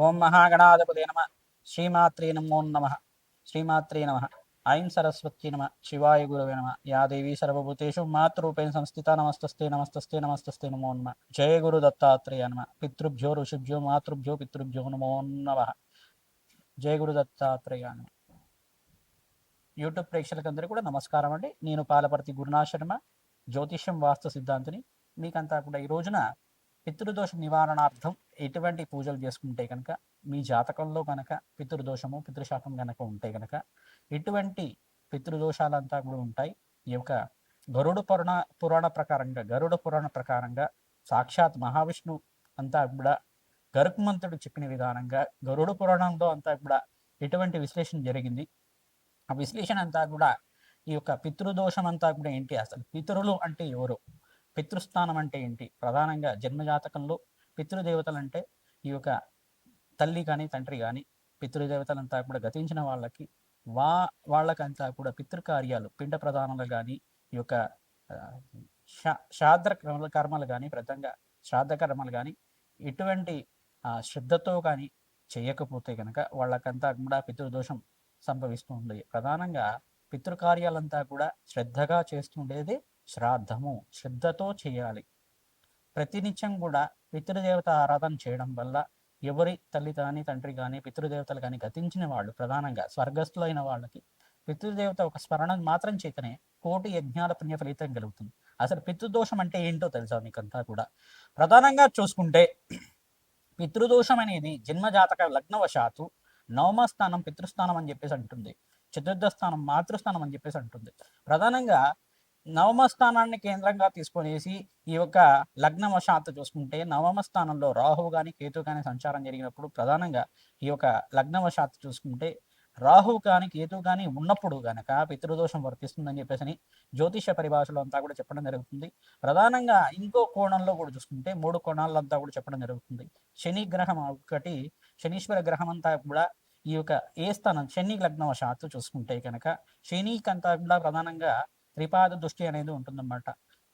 ఓం మహాగణాధిపతి నమ. శ్రీమాత్రి నమో నమ. శ్రీమాత్రే నమ. ఐం సరస్వతి నమ. శివాయ గురవే నమ. యా దేవి సర్వభూతేషు మాతృరూపేణ సంస్థిత నమస్తస్తే నమస్తస్తే నమస్తస్తే నమో నమ. జయ గురు దత్తాత్రేయ నమ. పితృభ్యో ఋషిభ్యో మాతృభ్యో పితృభ్యో నమో నమ. జయ గురు దత్తాత్రేయ నమ. యూట్యూబ్ ప్రేక్షకులందరికీ కూడా నమస్కారం అండి. నేను పాలపర్తి గురునాథ శర్మ జ్యోతిష్యం వాస్తు సిద్ధాంతిని మీకంతా కూడా ఈ రోజున పితృదోష నివారణార్థం ఎటువంటి పూజలు చేసుకుంటే కనుక మీ జాతకంలో కనుక పితృదోషము పితృశాపం కనుక ఉంటే కనుక ఎటువంటి పితృదోషాలంతా కూడా ఉంటాయి. ఈ యొక్క గరుడ పురాణ పురాణ ప్రకారంగా గరుడ పురాణ ప్రకారంగా సాక్షాత్ మహావిష్ణు అంతా కూడా గరుక్మంతుడు చెప్పిన విధానంగా గరుడ పురాణంలో అంతా కూడా ఎటువంటి విశ్లేషణ జరిగింది. ఆ విశ్లేషణ అంతా కూడా ఈ యొక్క పితృదోషం అంతా కూడా ఏంటి? అసలు పితరులు అంటే ఎవరు? పితృస్థానం అంటే ఏంటి? ప్రధానంగా జన్మజాతకంలో పితృదేవతలు అంటే ఈ యొక్క తల్లి కానీ తండ్రి కానీ పితృదేవతలంతా కూడా గతించిన వాళ్ళకి వా వాళ్ళకంతా కూడా పితృకార్యాలు పిండ ప్రధానాలు కానీ ఈ యొక్క ఆ, శా- శ్రాద్ధ కర్మలు కానీ ప్రధానంగా శ్రాద్ధ కర్మలు కానీ ఎటువంటి శ్రద్ధతో కానీ చేయకపోతే కనుక వాళ్ళకంతా కూడా పితృదోషం సంభవిస్తుంది ప్రధానంగా పితృకార్యాలంతా కూడా శ్రద్ధగా చేస్తుండేది శ్రాద్ధము శ్రద్ధతో చేయాలి. ప్రతినిత్యం కూడా పితృదేవత ఆరాధన చేయడం వల్ల ఎవరి తల్లి కానీ తండ్రి కానీ పితృదేవతలు కానీ గతించిన వాళ్ళు ప్రధానంగా స్వర్గస్థులైన వాళ్ళకి పితృదేవత ఒక స్మరణ మాత్రం చేతనే కోటి యజ్ఞాల పుణ్య ఫలితం కలుగుతుంది. అసలు పితృదోషం అంటే ఏంటో తెలుసా మీకంతా కూడా? ప్రధానంగా చూసుకుంటే పితృదోషం అనేది జన్మజాతక లగ్నవశాత్తు నవమ స్థానం పితృస్థానం అని చెప్పేసి అంటుంది. చతుర్థ స్థానం మాతృస్థానం అని చెప్పేసి అంటుంది. ప్రధానంగా నవమ స్థానాన్ని కేంద్రంగా తీసుకునేసి ఈ యొక్క లగ్నవశాత్తు చూసుకుంటే నవమ స్థానంలో రాహువు కానీ కేతు కానీ సంచారం జరిగినప్పుడు ప్రధానంగా ఈ యొక్క లగ్నవశాత్తు చూసుకుంటే రాహువు కానీ కేతు కానీ ఉన్నప్పుడు గనక పితృదోషం వర్తిస్తుందని చెప్పేసి జ్యోతిష పరిభాషలో అంతా కూడా చెప్పడం జరుగుతుంది. ప్రధానంగా ఇంకో కోణంలో కూడా చూసుకుంటే మూడు కోణాలంతా కూడా చెప్పడం జరుగుతుంది. శని గ్రహం ఒకటి శనీశ్వర గ్రహం అంతా కూడా ఈ యొక్క ఏ స్థానం శని లగ్నవశాత్తు చూసుకుంటే కనుక శనికంతా కూడా ప్రధానంగా త్రిపాద దృష్టి అనేది ఉంటుందన్నమాట.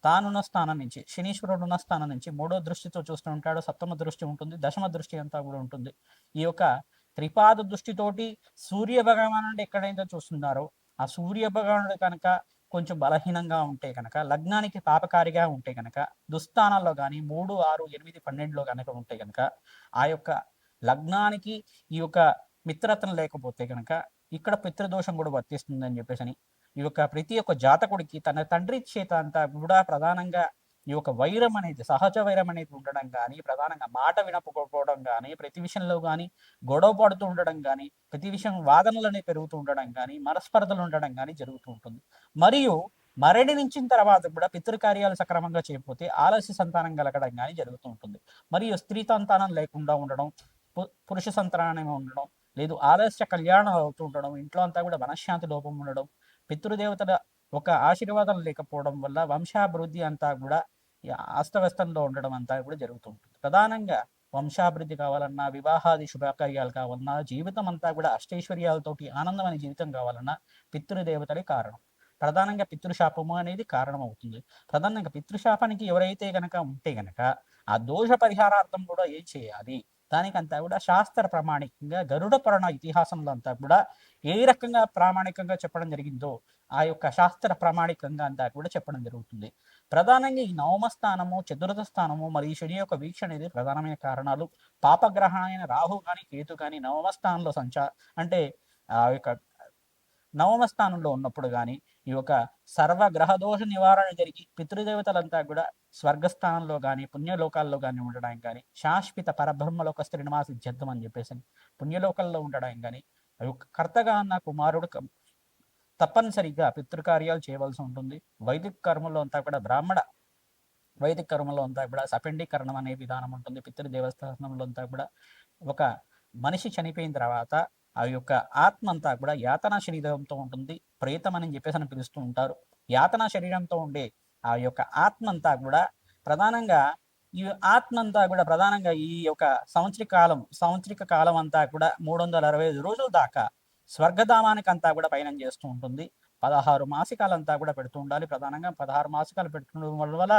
తానున్న స్థానం నుంచి శనీశ్వరుడు ఉన్న స్థానం నుంచి మూడో దృష్టితో చూస్తూ ఉంటాడు సప్తమ దృష్టి ఉంటుంది దశమ దృష్టి అంతా కూడా ఉంటుంది. ఈ యొక్క త్రిపాద దృష్టితోటి సూర్య భగవానుడు ఎక్కడైతే చూస్తున్నారో ఆ సూర్య భగవానుడు కనుక కొంచెం బలహీనంగా ఉంటే కనుక లగ్నానికి పాపకారిగా ఉంటే కనుక దుస్థానాల్లో కానీ మూడు ఆరు ఎనిమిది పన్నెండులో కనుక ఉంటే కనుక ఆ యొక్క లగ్నానికి ఈ యొక్క మిత్రత్వం లేకపోతే కనుక ఇక్కడ పితృదోషం కూడా వర్తిస్తుందని చెప్పేసి అని ఈ యొక్క ప్రతి ఒక్క జాతకుడికి తన తండ్రి చేత అంతా కూడా ప్రధానంగా ఈ యొక్క వైరం అనేది సహజ వైరం అనేది ఉండడం కానీ ప్రధానంగా మాట వినకపోవడం కానీ ప్రతి విషయంలో కానీ గొడవ పడుతూ ఉండడం కానీ ప్రతి విషయం వాదనలు అనేవి పెరుగుతూ ఉండడం కానీ మనస్పర్ధలు ఉండడం కానీ జరుగుతూ ఉంటుంది. మరియు మరణించిన తర్వాత కూడా పితృకార్యాలు సక్రమంగా చేయకపోతే ఆలస్య సంతానం కలగడం కానీ జరుగుతూ ఉంటుంది. మరియు స్త్రీ సంతానం లేకుండా ఉండడం పు- పురుష సంతానం ఉండడం లేదు ఆలస్య కళ్యాణం అవుతూ ఉండడం ఇంట్లో అంతా కూడా మనశ్శాంతి లోపం ఉండడం పితృదేవతల ఒక ఆశీర్వాదం లేకపోవడం వల్ల వంశాభివృద్ధి అంతా కూడా ఈ అస్తవ్యస్తంలో ఉండడం అంతా కూడా జరుగుతుంటుంది ప్రధానంగా వంశాభివృద్ధి కావాలన్నా వివాహాది శుభకార్యాలు కావాలన్నా జీవితం అంతా కూడా అష్టైశ్వర్యాలతోటి ఆనందమైన జీవితం కావాలన్నా పితృదేవతలే కారణం. ప్రధానంగా పితృశాపము అనేది కారణం అవుతుంది ప్రధానంగా పితృశాపానికి ఎవరైతే గనక ఉంటే గనక ఆ దోష పరిహారార్థం కూడా ఏం చేయాలి? దానికంతా కూడా శాస్త్ర ప్రామాణికంగా గరుడ పురాణ ఇతిహాసంలో అంతా కూడా ఏ రకంగా ప్రామాణికంగా చెప్పడం జరిగిందో ఆ యొక్క శాస్త్ర ప్రామాణికంగా అంతా కూడా చెప్పడం జరుగుతుంది. ప్రధానంగా ఈ నవమ స్థానము చతుర్థ స్థానము మరియు శని యొక్క వీక్ష అనేది ప్రధానమైన కారణాలు. పాపగ్రహణమైన రాహు కానీ కేతు కానీ నవమ స్థానంలో సంచా అంటే ఆ యొక్క నవమ స్థానంలో ఉన్నప్పుడు కానీ ఈ యొక్క సర్వ గ్రహదోష నివారణ జరిగి పితృదేవతలంతా కూడా స్వర్గస్థానంలో కానీ పుణ్యలోకాల్లో కానీ ఉండడానికి కానీ శాశ్వత పరబ్రహ్మలోక శ్రీనివాస జద్దం అని చెప్పేసి పుణ్యలోకాల్లో ఉండడానికి కానీ ఆ యొక్క కర్తగా అన్న కుమారుడు తప్పనిసరిగా పితృకార్యాలు చేయవలసి ఉంటుంది. వైదిక కర్మలో అంతా కూడా బ్రాహ్మణ వైదిక కర్మలో అంతా కూడా సపిండీకరణం అనే విధానం ఉంటుంది. పితృ దేవస్థానంలో అంతా కూడా ఒక మనిషి చనిపోయిన తర్వాత ఆ యొక్క ఆత్మ అంతా కూడా యాతనా శరీరంతో ఉంటుంది ప్రేతం అని చెప్పేసి అని పిలుస్తూ ఉంటారు. యాతనా శరీరంతో ఉండే ఆ యొక్క ఆత్మ అంతా కూడా ప్రధానంగా ఈ ఆత్మ అంతా కూడా ప్రధానంగా ఈ యొక్క సంవత్సరిక కాలం సంవత్సరిక కాలం అంతా కూడా మూడు వందల అరవై ఐదు రోజుల దాకా స్వర్గధామానికి అంతా కూడా పయనం చేస్తూ ఉంటుంది. పదహారు మాసికాలంతా కూడా పెడుతూ ఉండాలి. ప్రధానంగా పదహారు మాసికాలు పెట్టుకోవడం వల్ల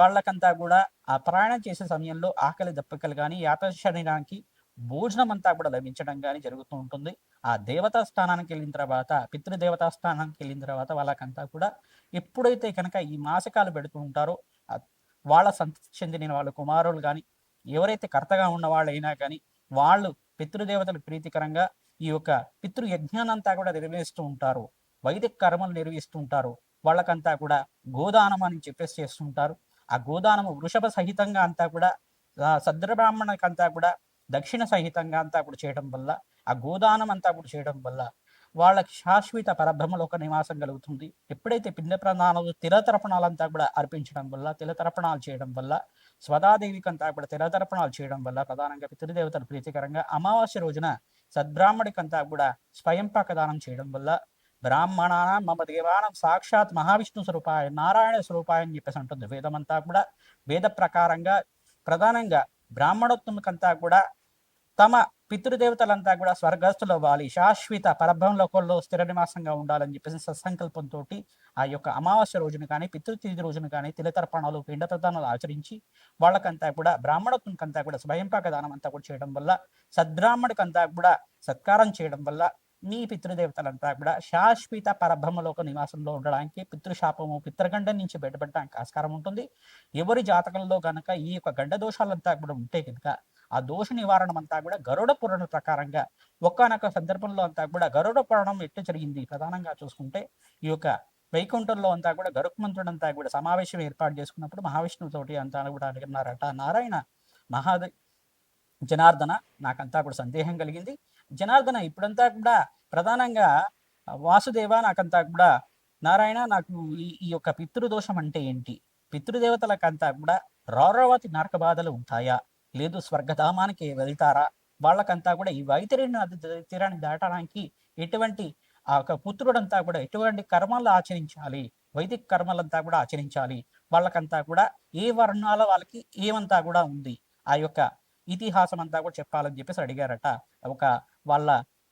వాళ్ళకంతా కూడా ఆ ప్రయాణం చేసే సమయంలో ఆకలి దప్పికలు కానీ యాత శరీరానికి భోజనం అంతా కూడా లభించడం కానీ జరుగుతూ ఉంటుంది. ఆ దేవతా స్థానానికి వెళ్ళిన తర్వాత పితృదేవతా స్థానానికి వెళ్ళిన తర్వాత వాళ్ళకంతా కూడా ఎప్పుడైతే కనుక ఈ మాసకాలు పెడుతూ ఉంటారో వాళ్ళ సంతతి చెందిన వాళ్ళ కుమారులు కానీ ఎవరైతే కర్తగా ఉన్న వాళ్ళైనా కానీ వాళ్ళు పితృదేవతలు ప్రీతికరంగా ఈ యొక్క పితృ యజ్ఞానంతా కూడా నిర్వహిస్తూ ఉంటారు. వైదిక కర్మలు నిర్వహిస్తూ ఉంటారు. వాళ్ళకంతా కూడా గోదానం అని చెప్పేసి చేస్తుంటారు ఆ గోదానము వృషభ సహితంగా అంతా కూడా సద్రబ్రాహ్మణకంతా కూడా దక్షిణ సహితంగా అంతా కూడా చేయడం వల్ల ఆ గోదానం అంతా కూడా చేయడం వల్ల వాళ్ళకి శాశ్వత పరబ్రహ్మలోక నివాసం కలుగుతుంది. ఎప్పుడైతే పిండ ప్రధానాలు తిలతర్పణాలంతా కూడా అర్పించడం వల్ల తిలతర్పణాలు చేయడం వల్ల స్వదాదేవికి అంతా కూడా తిలతర్పణాలు చేయడం వల్ల ప్రధానంగా పితృదేవతలు ప్రీతికరంగా అమావాస్య రోజున సద్బ్రాహ్మడికంతా కూడా స్వయం పాకదానం చేయడం వల్ల బ్రాహ్మణానం మమ దేవానం సాక్షాత్ మహావిష్ణు స్వరూపాయ నారాయణ స్వరూపాయ అని చెప్పేసి ఉంటుంది వేదమంతా కూడా వేద ప్రకారంగా ప్రధానంగా బ్రాహ్మణోత్తముకంతా కూడా తమ పితృదేవతలంతా కూడా స్వర్గస్థులు అవ్వాలి. శాశ్వత పరబ్రహ్మలోకంలో స్థిర నివాసంగా ఉండాలని చెప్పేసి సత్సంకల్పంతో ఆ యొక్క అమావాస్య రోజున కానీ పితృతిథి రోజున కానీ తిలతర్పణాలు పిండ ప్రదానాలు ఆచరించి వాళ్ళకంతా కూడా బ్రాహ్మణోత్తునికంతా కూడా స్వయంపాక దానం అంతా కూడా చేయడం వల్ల సద్బ్రాహ్మణికంతా కూడా సత్కారం చేయడం వల్ల మీ పితృదేవతలంతా కూడా శాశ్వత పరబ్రహ్మలోక నివాసంలో ఉండడానికి పితృశాపము పితృగండం నుంచి బయటపడడానికి ఆస్కారం ఉంటుంది. ఎవరి జాతకంలో గనక ఈ యొక్క గండ దోషాలంతా కూడా ఉంటే కనుక ఆ దోష నివారణ అంతా కూడా గరుడ పురాణ ప్రకారంగా ఒక్కనొక సందర్భంలో అంతా కూడా గరుడ పురాణం ఎట్ట జరిగింది ప్రధానంగా చూసుకుంటే ఈ యొక్క వైకుంఠంలో అంతా కూడా గరుక్మంతుడు అంతా కూడా సమావేశం ఏర్పాటు చేసుకున్నప్పుడు మహావిష్ణువుతోటి అంతా కూడా అడిగినారట నారాయణ మహాదే జనార్దన నాకంతా కూడా సందేహం కలిగింది. జనార్దన ఇప్పుడంతా కూడా ప్రధానంగా వాసుదేవ నాకంతా కూడా నారాయణ నాకు ఈ ఈ యొక్క పితృదోషం అంటే ఏంటి? పితృదేవతలకంతా కూడా రౌరవతి నరక బాధలు ఉంటాయా? లేదు స్వర్గధామానికి వెళ్తారా? వాళ్ళకంతా కూడా ఈ వైతరి నది తీరాన్ని దాటడానికి ఎటువంటి ఆ యొక్క పుత్రుడంతా కూడా ఎటువంటి కర్మలు ఆచరించాలి? వైదిక కర్మలంతా కూడా ఆచరించాలి. వాళ్ళకంతా కూడా ఏ వర్ణాల వాళ్ళకి ఏమంతా కూడా ఉంది? ఆ యొక్క ఇతిహాసం అంతా కూడా చెప్పాలని చెప్పేసి అడిగారట. ఒక వాళ్ళ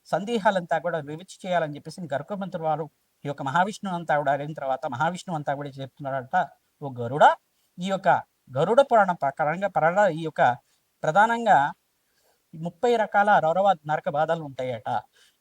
సందేహాలంతా కూడా వివిచి చేయాలని చెప్పేసి గరుకమంత్రి వారు ఈ యొక్క మహావిష్ణువు అంతా కూడా అడిగిన తర్వాత మహావిష్ణువు అంతా కూడా చెప్తున్నారట. ఓ గరుడ ఈ యొక్క గరుడ పురాణం ప్రకారంగా పరడ ఈ యొక్క ప్రధానంగా ముప్పై రకాల రౌరవ నరక బాధలు ఉంటాయట.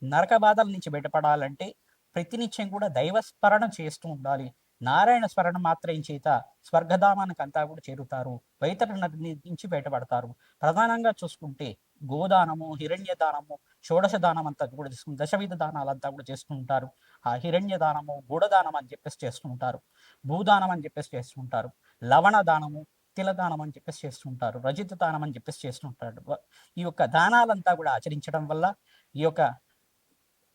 నరక బాధల నుంచి బయటపడాలంటే ప్రతినిత్యం కూడా దైవ స్మరణ చేస్తూ ఉండాలి. నారాయణ స్మరణ మాత్రం చేత స్వర్గధామానికి అంతా కూడా చేరుతారు. వైతర నది నుంచి బయటపడతారు. ప్రధానంగా చూసుకుంటే గోదానము హిరణ్య దానము షోడశ దానం అంతా కూడా చేసుకుని దశవిధ దానాలంతా కూడా చేస్తుంటారు ఆ హిరణ్య దానము గూఢదానం అని చెప్పేసి చేస్తుంటారు భూదానం అని చెప్పేసి చేస్తుంటారు లవణ దానము తిలదానం అని చెప్పేసి చేస్తుంటారు రజిత దానం అని చెప్పేసి చేస్తుంటారు. ఈ యొక్క దానాలంతా కూడా ఆచరించడం వల్ల ఈ యొక్క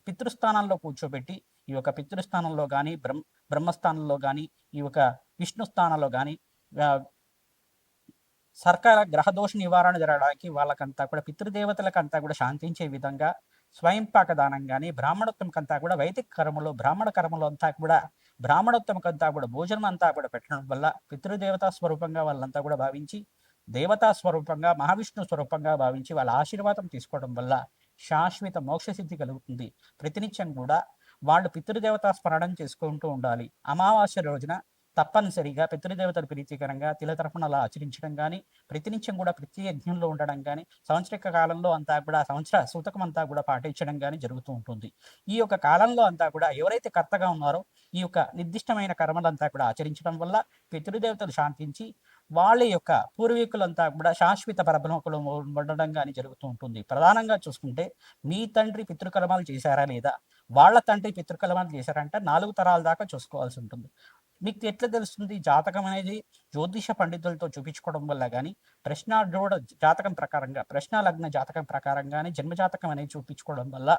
పితృస్థానంలో కూర్చోబెట్టి ఈ యొక్క పితృస్థానంలో కానీ బ్రహ్మ బ్రహ్మస్థానంలో కానీ ఈ యొక్క విష్ణు స్థానంలో కానీ సర్కార గ్రహదోష నివారణ జరగడానికి వాళ్ళకంతా కూడా పితృదేవతలకంతా కూడా శాంతించే విధంగా స్వయంపాక దానం కానీ బ్రాహ్మణోత్తమకంతా కూడా వైదిక కర్మలు బ్రాహ్మణ కర్మలు అంతా కూడా బ్రాహ్మణోత్తమకంతా కూడా భోజనం అంతా కూడా పెట్టడం వల్ల పితృదేవతా స్వరూపంగా వాళ్ళంతా కూడా భావించి దేవతా స్వరూపంగా మహావిష్ణు స్వరూపంగా భావించి వాళ్ళ ఆశీర్వాదం తీసుకోవడం వల్ల శాశ్వత మోక్ష సిద్ధి కలుగుతుంది. ప్రతినిత్యం కూడా వాళ్ళు పితృదేవతా స్మరణం చేసుకుంటూ ఉండాలి. అమావాస్య రోజున తప్పనిసరిగా పితృదేవతల ప్రీతికరంగా అలా ఆచరించడం కానీ ప్రతినిత్యం కూడా ప్రతి యజ్ఞంలో ఉండడం కానీ సంవత్సరిక కాలంలో అంతా కూడా సంవత్సర సూతకం అంతా కూడా పాటించడం కానీ జరుగుతూ ఉంటుంది. ఈ యొక్క కాలంలో అంతా కూడా ఎవరైతే కర్తగా ఉన్నారో ఈ యొక్క నిర్దిష్టమైన కర్మలంతా కూడా ఆచరించడం వల్ల పితృదేవతలు శాంతించి వాళ్ళ యొక్క పూర్వీకులంతా కూడా శాశ్వత పరబ్రహ్మకులు ఉండడం కానీ జరుగుతూ ఉంటుంది. ప్రధానంగా చూసుకుంటే మీ తండ్రి పితృకర్మాలు చేశారా లేదా? వాళ్ళ తండ్రి పితృకర్మాలు చేశారంటే నాలుగు తరాల దాకా చూసుకోవాల్సి ఉంటుంది. మీకు ఎట్లా తెలుస్తుంది? జాతకం అనేది జ్యోతిష పండితులతో చూపించుకోవడం వల్ల కానీ ప్రశ్న జాతకం ప్రకారంగా ప్రశ్న లగ్న జాతకం ప్రకారంగానే జన్మ జాతకం అనేది చూపించుకోవడం వల్ల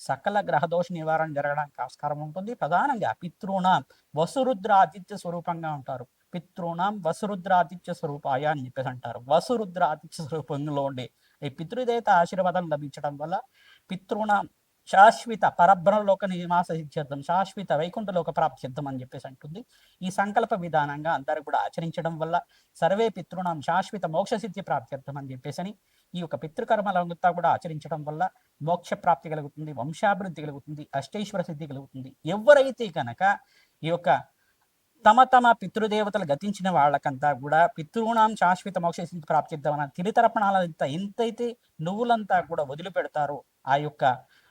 సకల గ్రహదోష నివారణ జరగడానికి ఆస్కారం ఉంటుంది. ప్రధానంగా పితృణాం వసురుద్ర ఆతిథ్య స్వరూపంగా ఉంటారు. పితృణాం వసురుద్ర ఆతిథ్య స్వరూపాయ అని చెప్పేసి అంటారు. వసురుద్ర ఆతిథ్య స్వరూపంలో ఉండే ఈ పితృదేవత ఆశీర్వాదం లభించడం వల్ల పితృణాం శాశ్వత పరబ్రహ్మలోక నివాస సిద్ధ్యర్థం శాశ్వత వైకుంఠలోక ప్రాప్త్యర్థం అని చెప్పేసి అంటుంది. ఈ సంకల్ప విధానంగా అందరూ కూడా ఆచరించడం వల్ల సర్వే పితృణం శాశ్వత మోక్ష సిద్ధి ప్రాప్త్యర్థం అని చెప్పేసి అని ఈ యొక్క పితృకర్మలంతా కూడా ఆచరించడం వల్ల మోక్ష ప్రాప్తి కలుగుతుంది వంశాభివృద్ధి కలుగుతుంది అష్టైశ్వర సిద్ధి కలుగుతుంది. ఎవరైతే కనుక ఈ యొక్క తమ తమ పితృదేవతలు గతించిన వాళ్ళకంతా కూడా పితృణాం శాశ్వత మోక్ష సిద్ధి ప్రాప్తిద్దామన్న తిరితరపణాలంతా ఎంతైతే నువ్వులంతా కూడా వదిలిపెడతారో ఆ యొక్క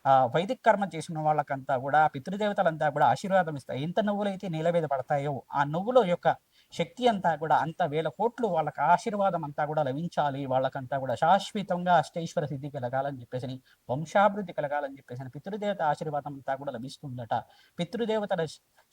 ఆ వైదిక కర్మ చేసిన వాళ్ళకంతా కూడా పితృదేవతలంతా కూడా ఆశీర్వాదం ఇస్తాయి ఎంత నువ్వులైతే నేల మీద పడతాయో ఆ నువ్వుల యొక్క శక్తి అంతా కూడా అంత వేల కోట్లు వాళ్ళకి ఆశీర్వాదం అంతా కూడా లభించాలి. వాళ్ళకంతా కూడా శాశ్వతంగా అష్టైశ్వర సిద్ధి కలగాలని చెప్పేసి వంశాభివృద్ధి కలగాలని చెప్పేసి పితృదేవత ఆశీర్వాదం అంతా కూడా లభిస్తుందట. పితృదేవతల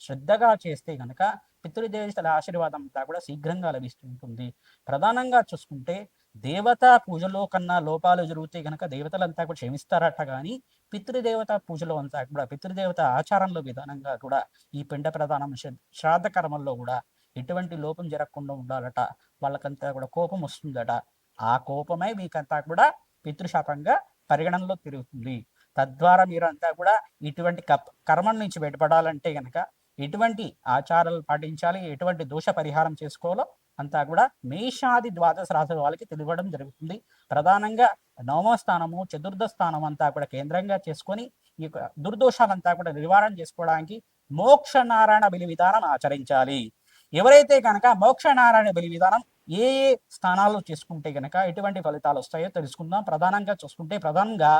శ్రద్ధగా చేస్తే గనక పితృదేవతల ఆశీర్వాదం అంతా కూడా శీఘ్రంగా లభిస్తుంటుంది. ప్రధానంగా చూసుకుంటే దేవతా పూజలో కన్నా లోపాలు జరిగితే గనక దేవతలంతా కూడా క్షమిస్తారట కానీ పితృదేవత పూజలో అంతా కూడా పితృదేవత ఆచారంలో విధానంగా కూడా ఈ పిండ ప్రధానం శ్రాద్ధ కర్మల్లో కూడా ఎటువంటి లోపం జరగకుండా ఉండాలట. వాళ్ళకంతా కూడా కోపం వస్తుందట. ఆ కోపమే మీకంతా కూడా పితృశాపంగా పరిగణనలో తిరుగుతుంది. తద్వారా మీరంతా కూడా ఇటువంటి కప్ కర్మల నుంచి బయటపడాలంటే కనుక ఎటువంటి ఆచారాలు పాటించాలి ఎటువంటి దోష పరిహారం చేసుకోవాలో అంతా కూడా మేషాది ద్వాదశ రాశుల వాళ్ళకి తెలియడం జరుగుతుంది. ప్రధానంగా నవమ స్థానము చతుర్థ స్థానం అంతా కూడా కేంద్రంగా చేసుకొని ఈ యొక్క దుర్దోషాలంతా కూడా నివారణ చేసుకోవడానికి మోక్ష నారాయణ బలి విధానం ఆచరించాలి. ఎవరైతే కనుక మోక్ష నారాయణ బలి విధానం ఏ ఏ స్థానాల్లో చేసుకుంటే గనక ఎటువంటి ఫలితాలు వస్తాయో తెలుసుకుందాం. ప్రధానంగా చూసుకుంటే ప్రధానంగా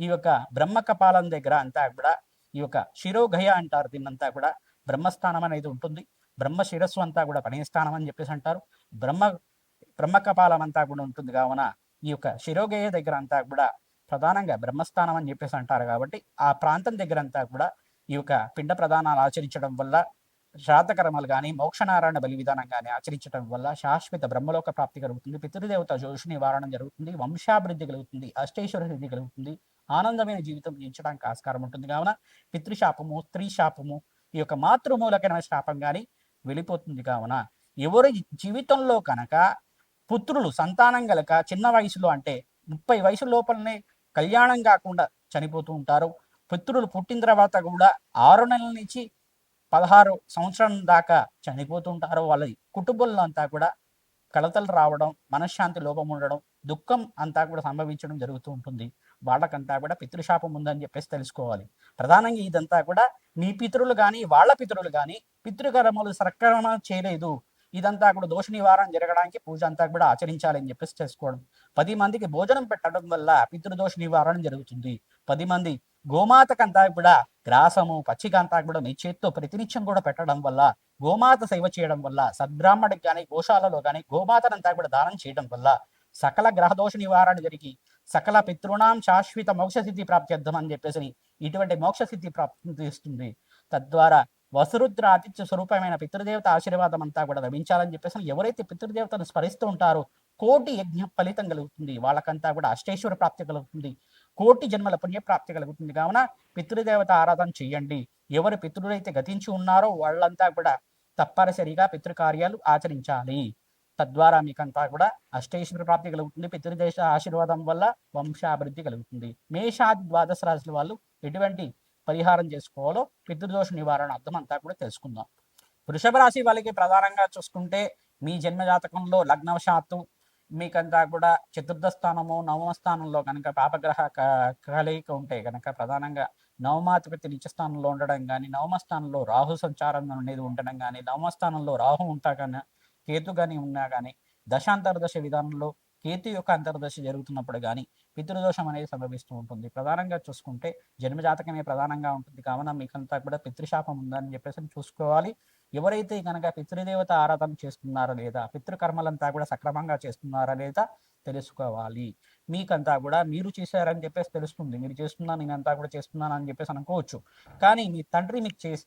ఈ యొక్క బ్రహ్మ కపాలం దగ్గర అంతా కూడా ఈ యొక్క శిరోగయ అంటారు. దీన్నంతా కూడా బ్రహ్మస్థానం అనేది ఉంటుంది. బ్రహ్మ శిరస్సు అంతా కూడా పణయస్థానం అని చెప్పేసి అంటారు. బ్రహ్మ బ్రహ్మ కపాలం అంతా కూడా ఉంటుంది కావున ఈ యొక్క శిరోగయ దగ్గర అంతా కూడా ప్రధానంగా బ్రహ్మస్థానం అని చెప్పేసి అంటారు కాబట్టి ఆ ప్రాంతం దగ్గర అంతా కూడా ఈ యొక్క పిండ ప్రధానాలు ఆచరించడం వల్ల శ్రాద్ధకర్మలు కానీ మోక్షనారాయణ బలి విధానం కానీ ఆచరించడం వల్ల శాశ్వత బ్రహ్మలోక ప్రాప్తి కలుగుతుంది. పితృదేవత జోషు నివారణ జరుగుతుంది. వంశాభివృద్ధి కలుగుతుంది. అష్టేశ్వర సిద్ధి కలుగుతుంది. ఆనందమైన జీవితం జీవించడానికి ఆస్కారం ఉంటుంది కావున పితృశాపము స్త్రీ శాపము ఈ యొక్క మాతృమూలకమైన శాపం కానీ వెళ్ళిపోతుంది కావున ఎవరి జీవితంలో కనుక పుత్రులు సంతానం గలక చిన్న వయసులో అంటే ముప్పై వయసు లోపలనే కళ్యాణం కాకుండా చనిపోతూ ఉంటారు. పుత్రులు పుట్టిన తర్వాత కూడా ఆరు నెలల నుంచి పదహారు సంవత్సరం దాకా చనిపోతుంటారు వాళ్ళ కుటుంబంలో అంతా కూడా కలతలు రావడం మనశ్శాంతి లోపం ఉండడం దుఃఖం అంతా కూడా సంభవించడం జరుగుతూ ఉంటుంది. వాళ్ళకంతా కూడా పితృశాపం ఉందని చెప్పేసి తెలుసుకోవాలి. ప్రధానంగా ఇదంతా కూడా మీ పితరులు కానీ వాళ్ళ పితరులు కానీ పితృకర్మలు సక్రమణ చేయలేదు. ఇదంతా కూడా దోష నివారణ జరగడానికి పూజ అంతా కూడా ఆచరించాలని చెప్పేసి చేసుకోవడం. పది మందికి భోజనం పెట్టడం వల్ల పితృదోష నివారణ జరుగుతుంది. పది మంది గోమాతకంతా కూడా గ్రాసము పచ్చికంతా కూడా మీ చేత్తో ప్రతినిత్యం కూడా పెట్టడం వల్ల గోమాత సేవ చేయడం వల్ల సద్బ్రాహ్మడికి కానీ గోశాలలో కానీ గోమాతనంతా కూడా దానం చేయడం వల్ల సకల గ్రహదోష నివారణ జరిగి సకల పితృణాం శాశ్వత మోక్షసిద్ధి ప్రాప్త్యర్థం అని చెప్పేసి ఇటువంటి మోక్ష సిద్ధి ప్రాప్తిస్తుంది. తద్వారా వసురుద్ర ఆతిథ్య స్వరూపమైన పితృదేవత ఆశీర్వాదం అంతా కూడా లభించాలని చెప్పేసి ఎవరైతే పితృదేవతను స్మరిస్తూ ఉంటారో కోటి యజ్ఞ ఫలితం కలుగుతుంది. వాళ్ళకంతా కూడా అష్టేశ్వర ప్రాప్తి కలుగుతుంది. కోటి జన్మల పుణ్య ప్రాప్తి కలుగుతుంది. కావున పితృదేవత ఆరాధన చేయండి. ఎవరు పితృడైతే గతించి ఉన్నారో వాళ్ళంతా కూడా తప్పనిసరిగా పితృకార్యాలు ఆచరించాలి. తద్వారా మీకంతా కూడా అష్టైశ్వర ప్రాప్తి కలుగుతుంది. పితృదేశ ఆశీర్వాదం వల్ల వంశాభివృద్ధి కలుగుతుంది. మేషాది ద్వాదశ రాశుల వాళ్ళు ఎటువంటి పరిహారం చేసుకోవాలో పితృదోష నివారణ అర్థం అంతా కూడా తెలుసుకుందాం. వృషభ రాశి వాళ్ళకి ప్రధానంగా చూసుకుంటే మీ జన్మ జాతకంలో లగ్నవశాత్తు మీకంతా కూడా చతుర్థ స్థానము నవమ స్థానంలో కనుక పాపగ్రహ క- కలయిక ఉంటే కనుక ప్రధానంగా నవమాధిపతి నిత్య స్థానంలో ఉండడం కానీ నవమ స్థానంలో రాహు సంచారం అనేది ఉండడం కానీ నవమ స్థానంలో రాహు ఉంటా కానీ కేతు కానీ ఉన్నా కానీ దశాంతర్దశ విధానంలో కేతు యొక్క అంతర్దశ జరుగుతున్నప్పుడు కానీ పితృదోషం అనేది సంభవిస్తూ ఉంటుంది. ప్రధానంగా చూసుకుంటే జన్మజాతకమే ప్రధానంగా ఉంటుంది. కావున మీకంతా కూడా పితృశాపం ఉందని చెప్పేసి చూసుకోవాలి. ఎవరైతే కనుక పితృదేవత ఆరాధన చేస్తున్నారా లేదా పితృకర్మలంతా కూడా సక్రమంగా చేస్తున్నారా లేదా తెలుసుకోవాలి. మీకంతా కూడా మీరు చేశారని చెప్పేసి తెలుస్తుంది. మీరు చేస్తున్నాను నేనంతా కూడా చేస్తున్నాను అని చెప్పేసి అనుకోవచ్చు. కానీ మీ తండ్రి మీకు చేసి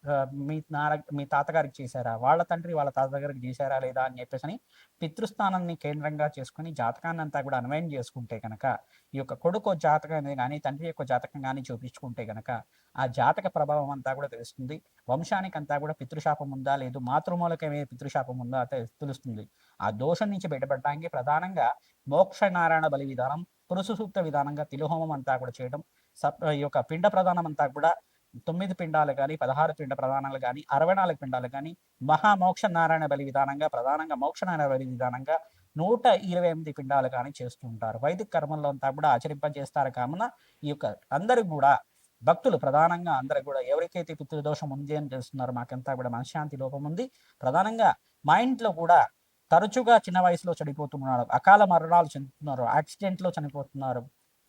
మీ నాన్న మీ తాతగారికి చేశారా? వాళ్ళ తండ్రి వాళ్ళ తాతగారికి చేశారా లేదా అని చెప్పేసి అని పితృస్థానాన్ని కేంద్రంగా చేసుకుని జాతకాన్ని అంతా కూడా అన్వయం చేసుకుంటే కనుక ఈ యొక్క కొడుకు జాతకం కానీ తండ్రి యొక్క జాతకం కానీ చూపించుకుంటే కనుక ఆ జాతక ప్రభావం అంతా కూడా తెలుస్తుంది. వంశానికి అంతా కూడా పితృశాపం ఉందా? లేదు మాతృమూలకమే పితృశాపం ఉందా? తెలుస్తుంది. ఆ దోషం నుంచి బయటపడడానికి ప్రధానంగా మోక్ష నారాయణ బలి విధానం పురుషు సూక్త విధానంగా తిలుహోమం అంతా కూడా చేయడం సప్ ఈ యొక్క పిండ ప్రధానం అంతా కూడా తొమ్మిది పిండాలు కానీ పదహారు పిండ ప్రధానాలు కానీ అరవై నాలుగు పిండాలు కానీ మహామోక్ష నారాయణ బలి విధానంగా ప్రధానంగా మోక్ష నారాయణ బలి విధానంగా నూట ఇరవై ఎనిమిది పిండాలు కానీ చేస్తూ ఉంటారు. వైదిక కర్మంలో అంతా కూడా ఆచరింపజేస్తారు. కావున ఈ యొక్క అందరూ కూడా భక్తులు ప్రధానంగా అందరూ కూడా ఎవరికైతే పితృదోషం ఉంది అని తెలుస్తున్నారో మాకంతా కూడా మనశ్శాంతి లోపం ఉంది. ప్రధానంగా మా ఇంట్లో కూడా తరచుగా చిన్న వయసులో చనిపోతున్నారు. అకాల మరణాలు చెందుతున్నారు. యాక్సిడెంట్లో చనిపోతున్నారు.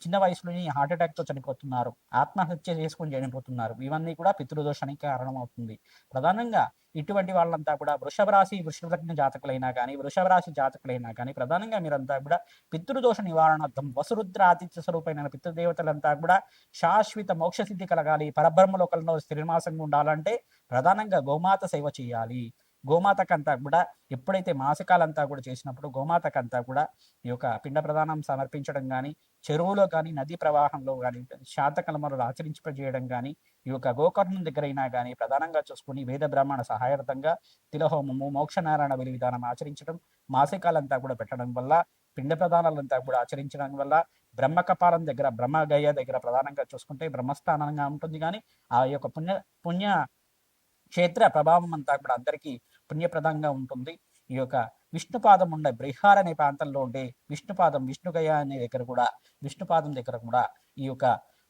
చిన్న వయసులోని హార్ట్ అటాక్తో చనిపోతున్నారు. ఆత్మహత్య చేసుకొని చనిపోతున్నారు. ఇవన్నీ కూడా పితృదోషానికి కారణమవుతుంది. ప్రధానంగా ఇటువంటి వాళ్ళంతా కూడా వృషభ రాశి వృషభ జాతకులైనా కానీ వృషభ రాశి జాతకులైనా కానీ ప్రధానంగా మీరంతా కూడా పితృదోష నివారణార్థం వసురుద్ర ఆతిథ్య స్వరూపమైన పితృదేవతలంతా కూడా శాశ్వత మోక్ష సిద్ధి కలగాలి. పరబ్రహ్మలోకంలో స్థిరమాసంగా ఉండాలంటే ప్రధానంగా గోమాత సేవ చేయాలి. గోమాతకంతా కూడా ఎప్పుడైతే మాసికాలంతా కూడా చేసినప్పుడు గోమాతకంతా కూడా ఈ యొక్క పిండ ప్రదానం సమర్పించడం కానీ చెరువులో కానీ నదీ ప్రవాహంలో కానీ శాతకలమలు ఆచరింపజేయడం కానీ ఈ యొక్క గోకర్ణం దగ్గరైనా కానీ ప్రధానంగా చూసుకుని వేద బ్రాహ్మణ సహాయార్థంగా తిలహోమము మోక్షనారాయణ బలి విధానం ఆచరించడం మాసికాలంతా కూడా పెట్టడం వల్ల పిండ ప్రధానాలంతా కూడా ఆచరించడం వల్ల బ్రహ్మకపాలం దగ్గర బ్రహ్మగయ దగ్గర ప్రధానంగా చూసుకుంటే బ్రహ్మస్థానంగా ఉంటుంది కానీ ఆ యొక్క పుణ్య పుణ్య క్షేత్ర ప్రభావం అంతా కూడా అందరికీ పుణ్యప్రదంగా ఉంటుంది. ఈ యొక్క విష్ణుపాదం ఉండే బ్రిహార్ అనే ప్రాంతంలో ఉండే విష్ణుపాదం విష్ణుగయ అనే దగ్గర కూడా విష్ణుపాదం దగ్గర కూడా ఈ యొక్క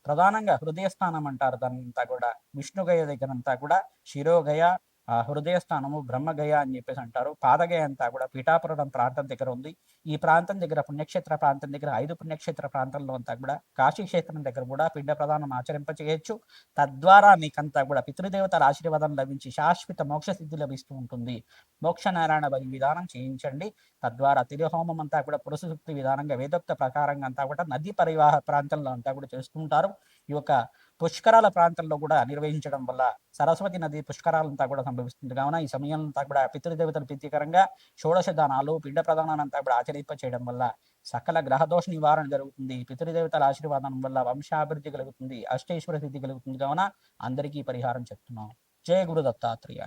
ప్రధానంగా హృదయ స్థానం అంటారు. దానంతా కూడా విష్ణుగయ దగ్గర అంతా కూడా శిరోగయ ఆ హృదయ స్థానము బ్రహ్మగయ అని చెప్పేసి అంటారు. పాదగయ అంతా కూడా పీఠాపురం ప్రాంతం దగ్గర ఉంది. ఈ ప్రాంతం దగ్గర పుణ్యక్షేత్ర ప్రాంతం దగ్గర ఐదు పుణ్యక్షేత్ర ప్రాంతంలో అంతా కూడా కాశీ క్షేత్రం దగ్గర కూడా పిండ ప్రధానం ఆచరింపచేయచ్చు. తద్వారా మీకంతా కూడా పితృదేవతల ఆశీర్వాదం లభించి శాశ్వత మోక్ష సిద్ధి లభిస్తూ ఉంటుంది. మోక్షనారాయణ బలి విధానం చేయించండి. తద్వారా తిరుహోమం అంతా కూడా పురుషశుక్తి విధానంగా వేదోక్త ప్రకారంగా అంతా కూడా నదీ పరివాహ ప్రాంతంలో అంతా కూడా చేస్తుంటారు. ఈ యొక్క పుష్కరాల ప్రాంతంలో కూడా నిర్వహించడం వల్ల సరస్వతి నది పుష్కరాలంతా కూడా సంభవిస్తుంది. కావున ఈ సమయంలో కూడా పితృదేవతలు ప్రీతికరంగా షోడశ దానాలు పిండ ప్రధానాలంతా కూడా ఆచరింప చేయడం వల్ల సకల గ్రహదోష నివారణ జరుగుతుంది. పితృదేవతల ఆశీర్వాదం వల్ల వంశాభివృద్ధి కలుగుతుంది అష్టేశ్వర సిద్ధి కలుగుతుంది. కావున అందరికీ పరిహారం చెప్తున్నాం. జయ గురు దత్తాత్రేయ.